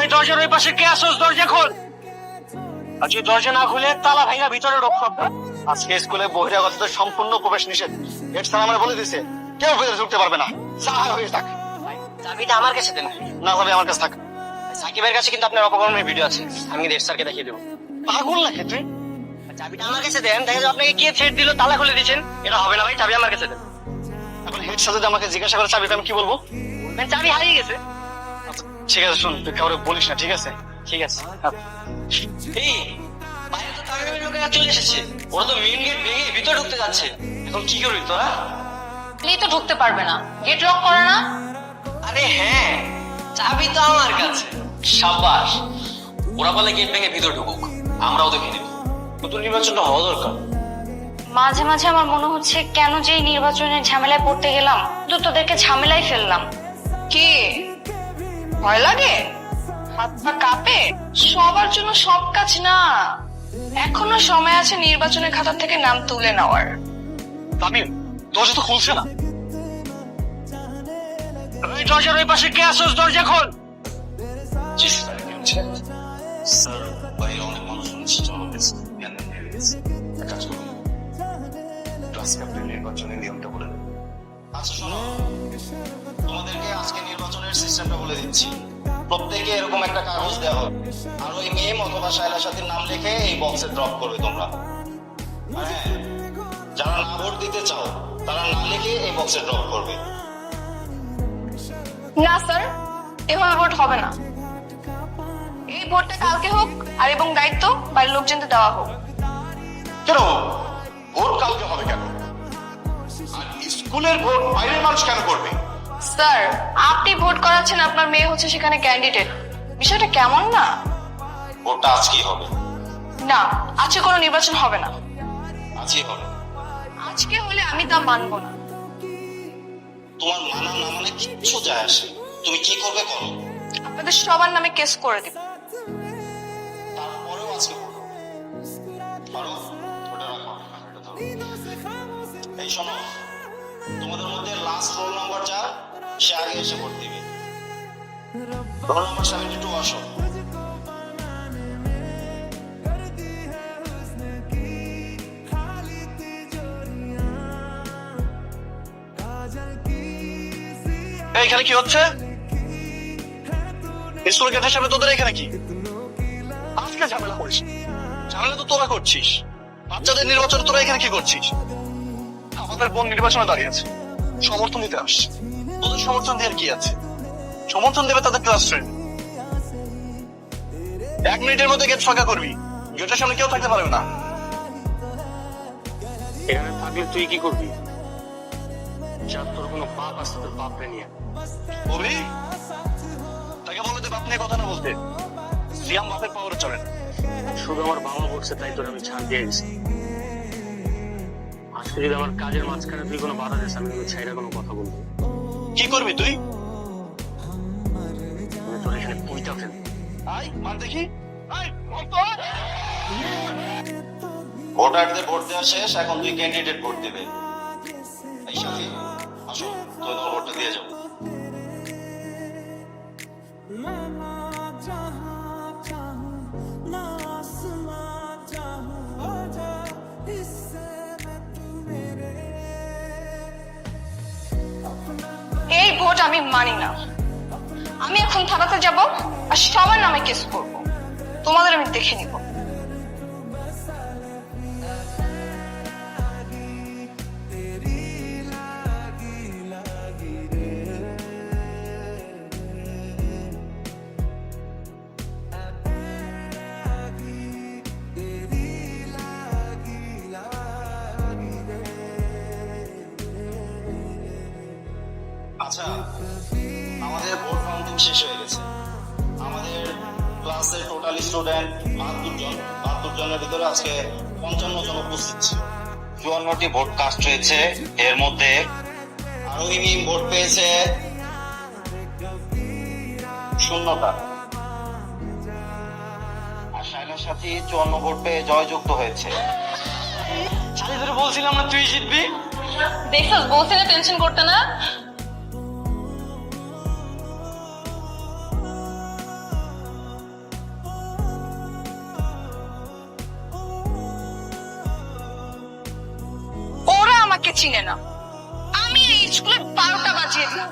ওই দরজার ওই পাশে কে আসোস দরজা খোল। আর যদি দরজা না খুলে তালা ভাইয়া ভিতরে ঢোক সব। আজকে স্কুলে বহিরাগতদের সম্পূর্ণ প্রবেশ নিষেধ। হেড স্যার আমার বলে দিছে কেউ ভিতরে ঢুকতে পারবে না। হয়ে থাক। চাবিটা আমার কাছে দেন। না আমার কাছে থাক। সাকিবের কাছে কিন্তু আপনার অপকর্মের ভিডিও আছে। আমি কিন্তু স্যারকে দেখিয়ে দেবো। পাগল না তুই চাবিটা আমার কাছে দেন। দেখা যাবে আপনাকে কে ছেড় দিল তালা খুলে দিচ্ছেন এটা হবে না ভাই চাবি আমার কাছে দেন। এখন হেড স্যার যদি আমাকে জিজ্ঞাসা করে চাবি আমি কি বলব? চাবি হারিয়ে গেছে। ঠিক আছে শোন তুই কাউরে বলিস না ঠিক আছে? ঠিক আছে এই বাইরে তো তামিমের লোকেরা চলে এসেছে। ওরা তো মেইন গেট ভেঙে ভিতরে ঢুকতে যাচ্ছে। এখন কি করবি তোরা? তো ঢুকতে পারবে না। গেট লক করে না? আরে হ্যাঁ চাবি তো আমার কাছে। সাবাস ওরা বলে গেট ভেঙে ভিতরে ঢুকুক। আমরাও দেখে নেব। নতুন নির্বাচনটা হওয়া দরকার। মাঝে মাঝে আমার মনে হচ্ছে কেন যে এই নির্বাচনের ঝামেলায় পড়তে গেলাম। তো তোদেরকে ঝামেলায় ফেললাম। কি? ভয় লাগে? হাত পা কাঁপে? সবার জন্য সব কাজ না। এখনও সময় আছে নির্বাচনের খাতা থেকে নাম তুলে নেওয়ার। তামিম দরজা তো খুলছে না। ওই দরজার ওই পাশে কে আসোস দরজা খোল। স্যার সিস্টেমটা বলে দিচ্ছি। প্রত্যেকে এরকম একটা কাগজ দেওয়া হবে। আর ওই মেম অথবা শায়লা সাথীর নাম লিখে এই বক্সে ড্রপ করবে তোমরা। হ্যাঁ যারা না ভোট দিতে চাও তারা না লিখে এই বক্সে ড্রপ করবে। না স্যার এভাবে ভোট হবে না। এই ভোটটা কালকে হোক আর এবং দায়িত্ব বাড়ির লোকজনদের দেওয়া হোক। কেন? ভোট কালকে হবে কেন? আর স্কুলের ভোট বাইরের মানুষ কেন করবে? স্যার আপনি ভোট করাচ্ছেন আপনার মেয়ে হচ্ছে সেখানে ক্যান্ডিডেট বিষয়টা কেমন না? ভোটটা আজকেই হবে। না আজকে কোনো নির্বাচন হবে না। আজকেই হবে। আজকে হলে আমি তা মানবো না। তোমার মানা না মানে কিচ্ছু যায় আসে তুমি কি করবে করো আপনাদের সবার নামে কেস করে দিব। তারপরেও আজকে পারো? ওটা রাখো এই শোনো তোমাদের মধ্যে লাস্ট রোল নাম্বার যা সে আগে এসে ভোট দিবে। রোল নাম্বার সেভেন্টি টু আসো এখানে কি হচ্ছে? স্কুল গেটের সামনে তোদের এখানে কি? আজকে ঝামেলা করিস। ঝামেলা তো তোরা করছিস। বাচ্চাদের নির্বাচন তোরা এখানে কি করছিস? আমাদের বোন নির্বাচনে দাঁড়িয়ে আছে। সমর্থন দিতে আসছে। তোদের সমর্থন দেওয়ার কি আছে? সমর্থন দেবে তাদের ক্লাস ফ্রেন্ড এক মিনিটের মধ্যে গেট ফাঁকা করবি। গেটের সামনে কেউ থাকতে পারবে না। এখানে থাকলে তুই কি করবি? যার তোর কোনো পাপ আছে তোর বাপরে নিয়ে বলবি তাকে বলে দে বাপ নিয়ে কথা না বলতে। সিয়াম বাপের পাওয়ারে চলে না। শুধু আমার বাবা বলছে তাই তোর আমি ছাড় দিয়ে গেছি আজকে যদি আমার কাজের মাঝখানে তুই কোনো বাধা দিস আমি ছাইরা কোনো কথা বলব। কি করবি তুই? তোর এখানে আয় দেখি। আয়। ভোটারদের ভোট দেওয়া শেষ এখন তুই ক্যান্ডিডেট ভোট দেবে। এই সাথে আসো তোমার ভোটটা দিয়ে যাও। ভোট আমি মানি না। আমি এখন থানাতে যাব আর সবার নামে কেস করব। তোমাদের আমি দেখে নিব। আচ্ছা আমাদের ভোট কাউন্টিং শেষ হয়ে গেছে। আমাদের ক্লাসের টোটাল স্টুডেন্ট বাহাত্তর জন। বাহাত্তর জনের ভিতরে আজকে পঞ্চান্ন জন উপস্থিত ছিল। চুয়ান্নটি ভোট কাস্ট হয়েছে। এর মধ্যে আরোহী মিম ভোট পেয়েছে? শূন্যটা আর শাইলার সাথী চুয়ান্ন ভোট পেয়ে জয়যুক্ত হয়েছে। শালি ধরে বলছিলাম না তুই জিতবি? দেখছ বলছি না টেনশন করতে না। আমাকে চিনে না। আমি এই স্কুলে বারোটা বাজিয়ে দিলাম।